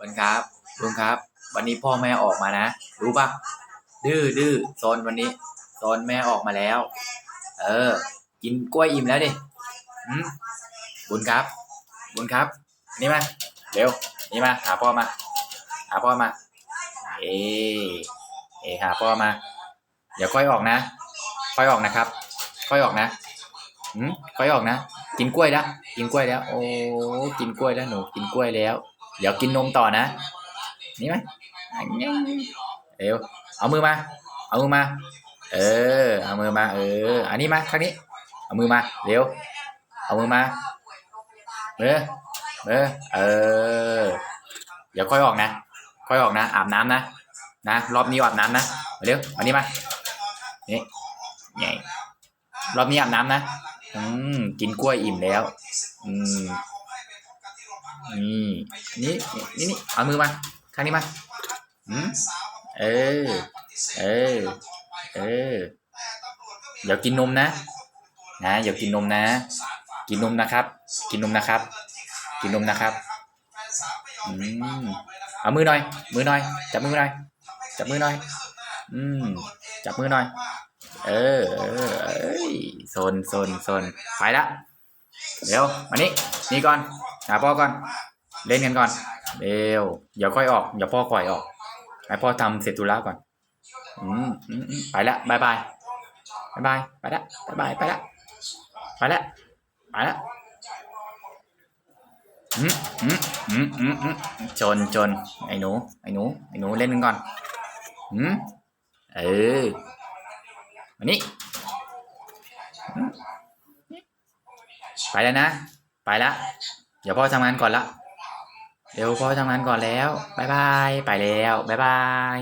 วันครับลุงครับ วันนี้พ่อแม่ออกมานะ รู้ปะดื้อดื้อโซนวันนี้โซนแม่ออกมาแล้ว เออ กินกล้วยอิ่มแล้วดิอืมบุญครับ บุญครับ นี่มาเร็วนี่มาหาพ่อมา หาพ่อมา เอเอหาพ่อมาเดี๋ยวค่อยออกนะ ค่อยออกนะครับ ค่อยออกนะอืมค่อยออกนะ กินกล้วยแล้วกินกล้วยแล้ว โอ้กินกล้วยแล้วหนู กินกล้วยแล้ว เดี๋ยวกินนมต่อนะ นี่ไหมเร็วเอามือมา เอามือมา เออ เอามือมา เออ อันนี้มาข้งนี้ เอามือมา เร็ว เอามือมา เออ เออ เออ เดี๋ยวค่อยออกนะ ค่อยออกนะ อาบน้ำนะ นะ รอบนี้อาบน้ำนะ เร็ว อันนี้มา นี่ไงรอบนี้อาบน้ำนะ อืม กินกล้วยอิ่มแล้ว อืม นี่นี่นี่นี่เอามือมาข้างนี้มาอืมเออ เออ เออ เดี๋ยวกินนมนะ นะเดี๋ยวกินนมนะ กินนมนะครับ กินนมนะครับ กินนมนะครับอืมเอามือหน่อย มือหน่อย จับมือหน่อย จับมือหน่อย อืม จับมือหน่อย เออ เออเอ้ยโซนโซนโซนไปละเร็วมานี่นี่ก่อน หาพ่อก่อน เล่นกันก่อน เร็วเดี๋ยวค่อยออกเดี๋ยวพ่อปล่อยออก ให้พ่อทำเสร็จธุระก่อนอืมอืมอืมไปละบายบายบายบายไปละบายบายไปละไปละไปละอืมอืมอืมอืมอืมจนจนไอ้หนู ไอ้หนู ไอ้หนูเล่นกันก่อนอืมเออมานี่อืมไปแล้วนะ ไปและเดี๋ยวพ่อทำงานก่อนละ เดี๋ยวพ่อทำงานก่อนแล้วบายบาย ไปแล้วบายบาย